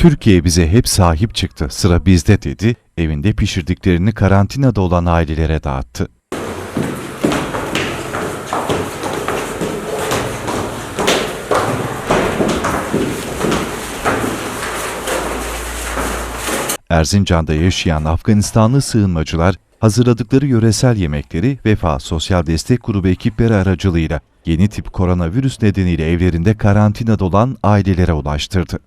Türkiye bize hep sahip çıktı, sıra bizde dedi, evinde pişirdiklerini karantinada olan ailelere dağıttı. Erzincan'da yaşayan Afganistanlı sığınmacılar hazırladıkları yöresel yemekleri Vefa Sosyal Destek Grubu ekipleri aracılığıyla yeni tip koronavirüs nedeniyle evlerinde karantinada olan ailelere ulaştırdı.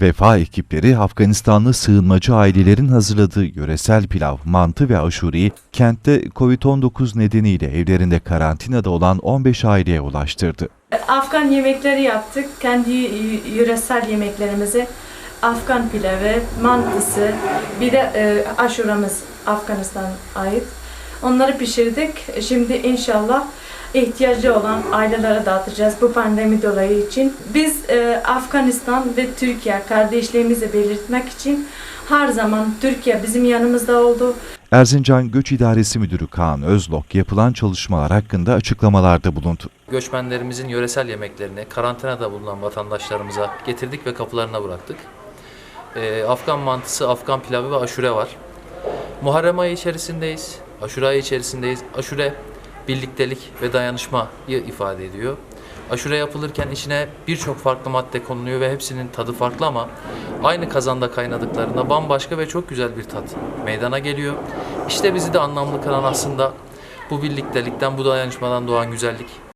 Vefa ekipleri Afganistanlı sığınmacı ailelerin hazırladığı yöresel pilav, mantı ve aşureyi kentte Covid-19 nedeniyle evlerinde karantinada olan 15 aileye ulaştırdı. Afgan yemekleri yaptık. Kendi yöresel yemeklerimizi Afgan pilavı, mantısı, bir de e, aşuramız Afganistan ait. Onları pişirdik. Şimdi inşallah ihtiyacı olan ailelere dağıtacağız bu pandemi dolayı için. Biz e, Afganistan ve Türkiye kardeşliğimizi belirtmek için her zaman Türkiye bizim yanımızda oldu. Erzincan Göç İdaresi Müdürü Kaan Özlok yapılan çalışmalar hakkında açıklamalarda bulundu. Göçmenlerimizin yöresel yemeklerini karantinada bulunan vatandaşlarımıza getirdik ve kapılarına bıraktık. Ee, Afgan mantısı, Afgan pilavı ve aşure var. Muharrem ayı içerisindeyiz, aşure ayı içerisindeyiz. Aşure birliktelik ve dayanışmayı ifade ediyor. Aşure yapılırken içine birçok farklı madde konuluyor ve hepsinin tadı farklı ama aynı kazanda kaynadıklarında bambaşka ve çok güzel bir tat meydana geliyor. İşte bizi de anlamlı kılan aslında bu birliktelikten, bu dayanışmadan doğan güzellik.